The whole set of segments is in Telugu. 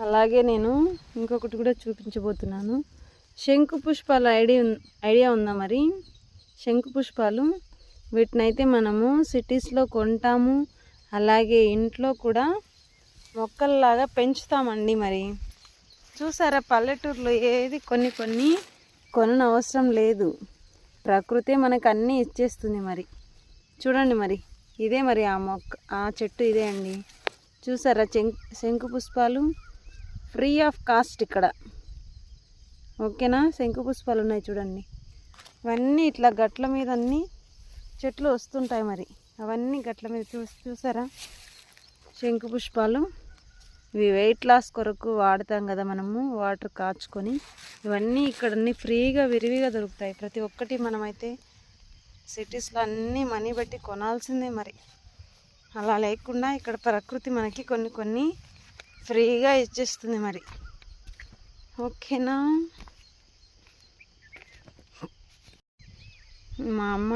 అలాగే నేను ఇంకొకటి కూడా చూపించబోతున్నాను. శంకు పుష్పాల ఐడియా ఐడియా ఉందా మరి? శంకు పుష్పాలు వీటినైతే మనము సిటీస్లో కొంటాము. అలాగే ఇంట్లో కూడా మొక్కల్లాగా పెంచుతామండి మరి. చూసారా పల్లెటూరులో ఏది కొన్ని కొన్ని కొనన అవసరం లేదు. ప్రకృతి మనకు అన్నీ ఇచ్చేస్తుంది మరి. చూడండి మరి ఇదే మరి ఆ మొక్క ఆ చెట్టు ఇదే అండి. చూసారా శంకు పుష్పాలు? ఫ్రీ ఆఫ్ కాస్ట్ ఇక్కడ. ఓకేనా? శంకు పుష్పాలు ఉన్నాయి చూడండి. ఇవన్నీ ఇట్లా గట్ల మీద అన్నీ చెట్లు వస్తుంటాయి మరి. అవన్నీ గట్ల మీద చూసి చూసారా? శంకు పుష్పాలు ఇవి వెయిట్ లాస్ కొరకు వాడతాం కదా మనము వాటర్ కాచుకొని. ఇవన్నీ ఇక్కడన్నీ ఫ్రీగా విరివిగా దొరుకుతాయి. ప్రతి ఒక్కటి మనమైతే సిటీస్లో అన్నీ మనీ పెట్టి కొనాల్సిందే మరి. అలా లేకుండా ఇక్కడ ప్రకృతి మనకి కొన్ని కొన్ని ఫ్రీగా ఇచ్చేస్తుంది మరి. ఓకేనా? మా అమ్మ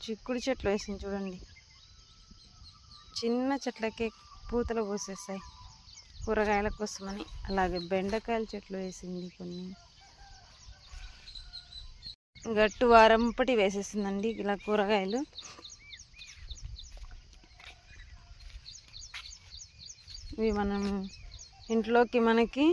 చిక్కుడు చెట్లు వేసింది చూడండి. చిన్న చెట్లకే పూతలు పోసేస్తాయి కూరగాయల కోసమని. అలాగే బెండకాయల చెట్లు వేసింది కొన్ని. గట్టు వారంపటి వేసేసిందండి ఇలా కూరగాయలు. ఇవి మనం ఇంట్లోకి మనకి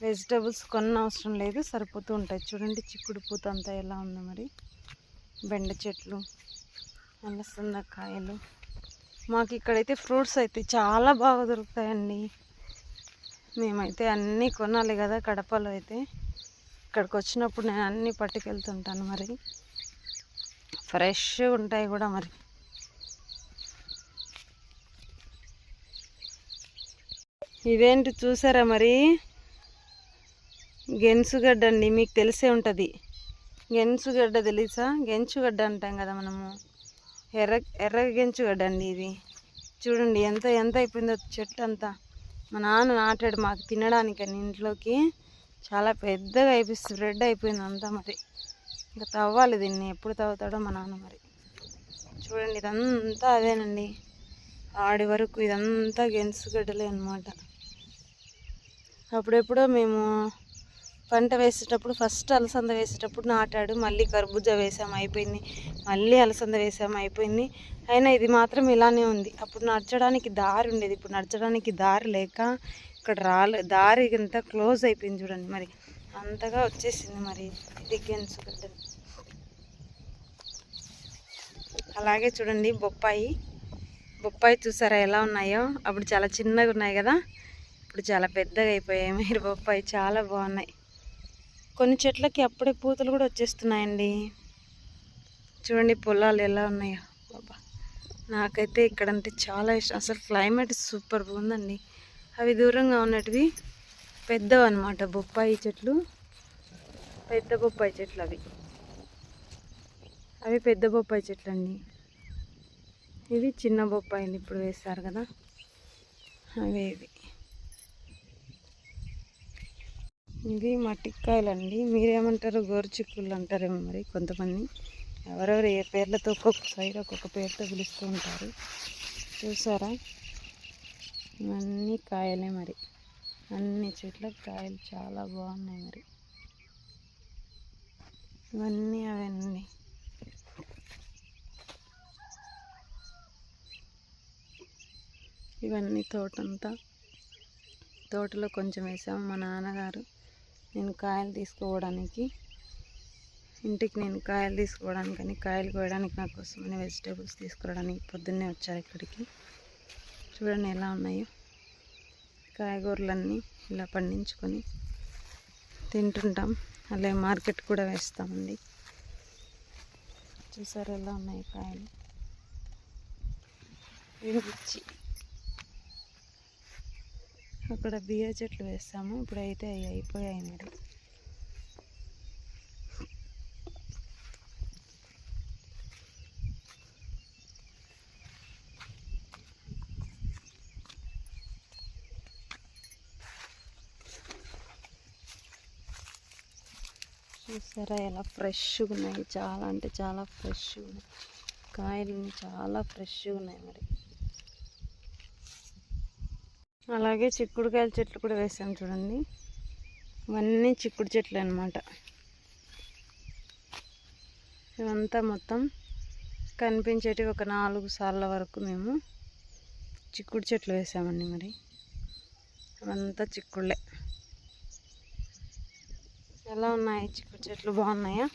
వెజిటబుల్స్ కొన్న అవసరం లేదు సరిపోతూ ఉంటాయి. చూడండి చిక్కుడు పూత అంతా ఎలా ఉంది మరి. బెండ చెట్లు అలసంద కాయలు. మాకు ఇక్కడైతే ఫ్రూట్స్ అయితే చాలా బాగా దొరుకుతాయండి. మేమైతే అన్నీ కొనాలి కదా కడపలో అయితే. ఇక్కడికి వచ్చినప్పుడు నేను అన్నీ పట్టుకెళ్తుంటాను మరి. ఫ్రెష్ ఉంటాయి కూడా మరి. ఇదేంటి చూసారా మరి? గెన్సుగడ్డ అండి మీకు తెలిసే ఉంటుంది. గెన్సుగడ్డ తెలుసా? గెంచుగడ్డ అంటాం కదా మనము. ఎర్ర ఎర్ర గెంచుగడ్డ అండి ఇది. చూడండి ఎంత ఎంత అయిపోయిందో చెట్టు అంతా. మా నాన్న నాటాడు మాకు తినడానికి అని ఇంట్లోకి. చాలా పెద్దగా అయిపోయింది రెడ్ అయిపోయింది అంతా మరి. ఇంకా తవ్వాలి దీన్ని. ఎప్పుడు తవ్వుతాడో మా నాన్న మరి. చూడండి ఇదంతా అదేనండి. ఆడి వరకు ఇదంతా గెన్సుగడ్డలే అనమాట అప్పుడెప్పుడో మేము పంట వేసేటప్పుడు ఫస్ట్ అలసంద వేసేటప్పుడు నాటాడు. మళ్ళీ కర్బూజా వేసాం అయిపోయింది. మళ్ళీ అలసంద వేసాం అయిపోయింది. అయినా ఇది మాత్రం ఇలానే ఉంది. అప్పుడు నడచడానికి దారి ఉండేది. ఇప్పుడు నడచడానికి దారి లేక ఇక్కడ రాలే దారి అంతా క్లోజ్ అయిపోయింది చూడండి మరి. అంతగా వచ్చేసింది మరి డిగెన్స్ గడ్డలు. అలాగే చూడండి బొప్పాయి. బొప్పాయి చూసారా ఎలా ఉన్నాయో? అప్పుడు చాలా చిన్నగా ఉన్నాయి కదా. ఇప్పుడు చాలా పెద్దగా అయిపోయాయి. మీరు బొప్పాయి చాలా బాగున్నాయి. కొన్ని చెట్లకి అప్పుడే పూతలు కూడా వచ్చేస్తున్నాయండి. చూడండి పొలాలు ఎలా ఉన్నాయో. బాబా నాకైతే ఇక్కడ అంటే చాలా ఇష్టం. అసలు క్లైమేట్ సూపర్ ఉందండి. అవి దూరంగా ఉన్నటివి పెద్దవి అనమాట బొప్పాయి చెట్లు పెద్ద బొప్పాయి చెట్లు అవి. అవి పెద్ద బొప్పాయి చెట్లు అండి ఇవి చిన్న బొప్పాయిలు ఇప్పుడు వేస్తారు కదా. అవి ఇవి. ఇవి మట్టికాయలు అండి మీరేమంటారు? గోరుచిక్కులు అంటారేమో మరి కొంతమంది. ఎవరెవరు ఏ పేర్లతో ఒక్కొక్క సైడ్ ఒక్కొక్క పేరుతో పిలుస్తూ ఉంటారు. చూసారా? ఇవన్నీ కాయలే మరి. అన్ని చెట్లకు కాయలు చాలా బాగున్నాయి మరి. ఇవన్నీ అవన్నీ. ఇవన్నీ తోటంతా. తోటలో కొంచెం వేసాము మా నాన్నగారు. నేను కాయలు తీసుకోవడానికి ఇంటికి నేను కాయలు తీసుకోవడానికి అని కాయలు కోయడానికి నా కోసమని వెజిటేబుల్స్ తీసుకురావడానికి పొద్దున్నే వచ్చారు ఇక్కడికి. చూడండి ఎలా ఉన్నాయో. కాయగూరలన్నీ ఇలా పండించుకొని తింటుంటాం. అలాగే మార్కెట్ కూడా వేస్తామండి. చూసారు ఎలా ఉన్నాయి కాయలు. మిర్చి అక్కడ బియ్య చెట్లు వేస్తాము. ఇప్పుడు అయితే అవి అయిపోయాయి మరి చూసారా ఎలా ఫ్రెష్గా ఉన్నాయి. చాలా అంటే చాలా ఫ్రెష్గా ఉన్నాయి. కాయలు చాలా ఫ్రెష్గా ఉన్నాయి మరి. అలాగే చిక్కుడుకాయల చెట్లు కూడా వేసాం చూడండి. ఇవన్నీ చిక్కుడు చెట్లు అనమాట ఇవంతా మొత్తం కనిపించేటివి ఒక నాలుగు సార్ల వరకు మేము చిక్కుడు చెట్లు వేసామండి మరి. అవంతా చిక్కుళ్ళే. ఎలా ఉన్నాయి చిక్కుడు చెట్లు? బాగున్నాయా?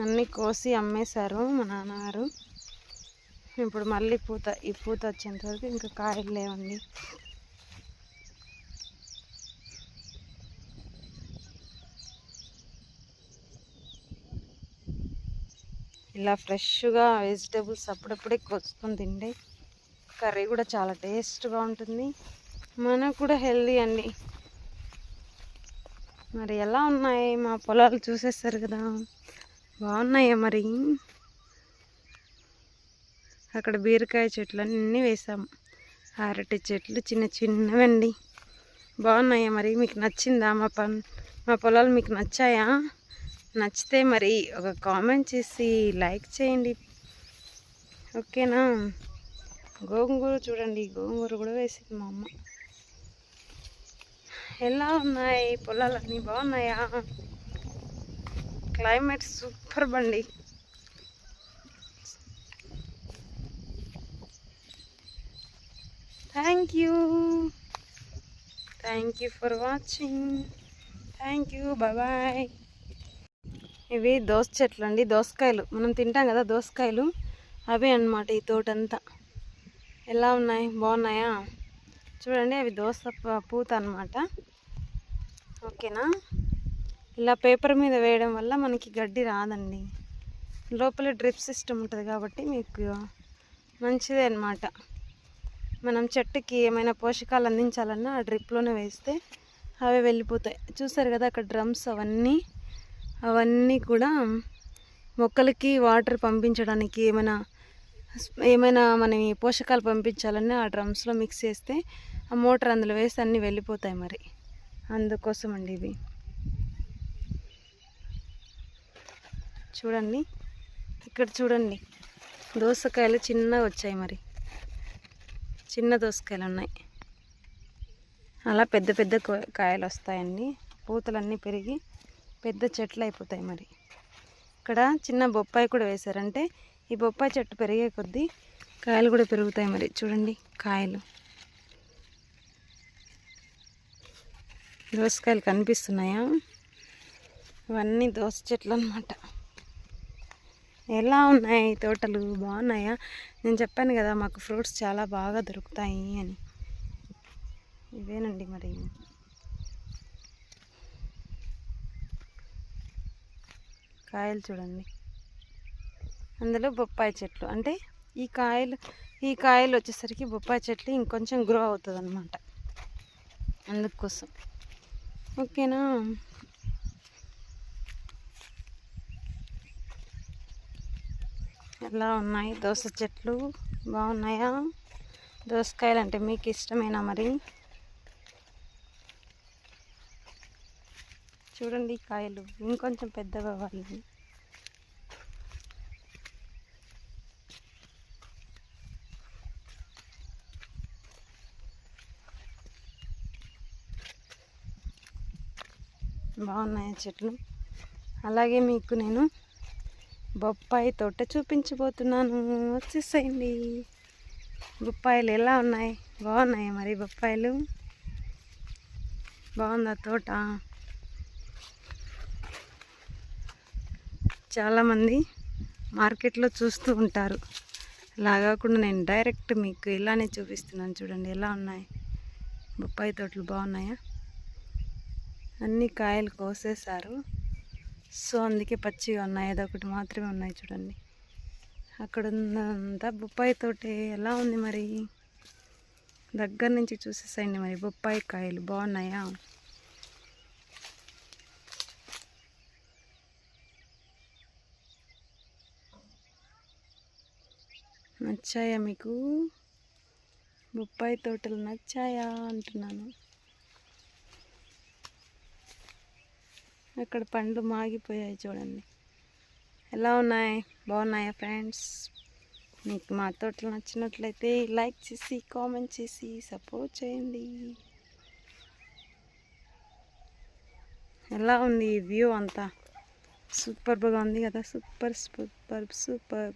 అన్నీ కోసి అమ్మేశారు మా నాన్నగారు. ఇప్పుడు మళ్ళీ పూత ఈ పూత వచ్చేంత వరకు ఇంకా కాయలు లేవండి. ఇలా ఫ్రెష్గా వెజిటేబుల్స్ అప్పుడప్పుడే కోసుకొని తింటే కర్రీ కూడా చాలా టేస్ట్గా ఉంటుంది. మనకు కూడా హెల్దీ అండి. మరి ఎలా ఉన్నాయి? మా పొలాలు చూసేస్తారు కదా. బాగున్నాయా మరి? అక్కడ బీరకాయ చెట్లు అన్నీ వేసాము అరటి చెట్లు చిన్న చిన్నవండి. బాగున్నాయా మరి? మీకు నచ్చిందా? మా పన్ మా పొలాలు మీకు నచ్చాయా? నచ్చితే మరి ఒక కామెంట్ చేసి లైక్ చేయండి. ఓకేనా? గోంగూర చూడండి. గోంగూర కూడా వేసింది మా అమ్మ. ఎలా ఉన్నాయి పొలాలన్నీ? బాగున్నాయా? క్లైమేట్ సూపర్ బండి. Thank you. Thank you for watching. Thank you. Bye ఇవి దోస చెట్లు అండి. దోసకాయలు. మనం తింటాం కదా దోసకాయలు. అవే అన్నమాట ఈ తోటంతా. ఎలా ఉన్నాయి? బాగున్నాయా? చూడండి అవి దోస ప- పూత అన్నమాట. ఓకేనా? ఇలా పేపర్ మీద వేయడం వల్ల మనకి గడ్డి రాదండి. లోపల డ్రిప్ సిస్టమ్ ఉంటుంది కాబట్టి మీకు మంచిదే అన్నమాట. మనం చెట్టుకి ఏమైనా పోషకాలు అందించాలన్నా ఆ డ్రిప్లోనే వేస్తే అవి వెళ్ళిపోతాయి. చూసారు కదా అక్కడ డ్రమ్స్ అవన్నీ. అవన్నీ కూడా మొక్కలకి వాటర్ పంపించడానికి ఏమైనా ఏమైనా మనం పోషకాలు పంపించాలని ఆ డ్రమ్స్లో మిక్స్ చేస్తే ఆ మోటార్ అందులో వేస్తే అన్నీ వెళ్ళిపోతాయి మరి. అందుకోసం అండి ఇవి. చూడండి. ఇక్కడ చూడండి. దోసకాయలు చిన్నగా వచ్చాయి మరి. చిన్న దోసకాయలు ఉన్నాయి. అలా పెద్ద పెద్ద కాయలు వస్తాయండి. పూతలన్నీ పెరిగి పెద్ద చెట్లు అయిపోతాయి మరి. ఇక్కడ చిన్న బొప్పాయి కూడా వేశారంటే ఈ బొప్పాయి చెట్టు పెరిగే కొద్దీ కాయలు కూడా పెరుగుతాయి మరి. చూడండి కాయలు. దోసకాయలు కనిపిస్తున్నాయా? ఇవన్నీ దోస చెట్లు అన్నమాట. ఎలా ఉన్నాయి తోటలు? బాగున్నాయా? నేను చెప్పాను కదా మాకు ఫ్రూట్స్ చాలా బాగా దొరుకుతాయి అని. ఇవేనండి మరి. కాయలు చూడండి. అందులో బొప్పాయి చెట్లు. అంటే ఈ కాయలు ఈ కాయలు వచ్చేసరికి బొప్పాయి చెట్లు ఇంకొంచెం గ్రో అవుతుంది అనమాట అందుకోసం. ఓకేనా? ఎలా ఉన్నాయి? దోస చెట్లు బాగున్నాయా? దోసకాయలు అంటే మీకు ఇష్టమేనా మరి? చూడండి కాయలు. ఇంకొంచెం పెద్దగా అవ్వాలి. బాగున్నాయి చెట్లు? అలాగే మీకు నేను బొప్పాయి తోట చూపించబోతున్నాను. వచ్చేసేయండి. బొప్పాయిలు ఎలా ఉన్నాయి? బాగున్నాయి మరి బొప్పాయిలు? బాగుందా తోట? చాలామంది మార్కెట్లో చూస్తూ ఉంటారు. అలా కాకుండా నేను డైరెక్ట్ మీకు ఇలానే చూపిస్తున్నాను చూడండి ఎలా ఉన్నాయి? బొప్పాయి తోటలు బాగున్నాయా? అన్ని కాయలు కోసేశారు. సో అందుకే పచ్చిగా ఉన్నాయి. అదొకటి మాత్రమే ఉన్నాయి చూడండి. అక్కడ ఉందంతా బొప్పాయి తోటే ఎలా ఉంది మరి? దగ్గర నుంచి చూసేసాయండి మరి. బొప్పాయి కాయలు బాగున్నాయా? నచ్చాయా మీకు? బొప్పాయి తోటలు నచ్చాయా అంటున్నాను. అక్కడ పండ్లు మాగిపోయాయి చూడండి. ఎలా ఉన్నాయి? బాగున్నాయా ఫ్రెండ్స్? మీకు మా తోటలు నచ్చినట్లయితే లైక్ చేసి కామెంట్ చేసి సపోర్ట్ చేయండి. ఎలా ఉంది ఈ వ్యూ అంతా? సూపర్గా ఉంది కదా? Super super super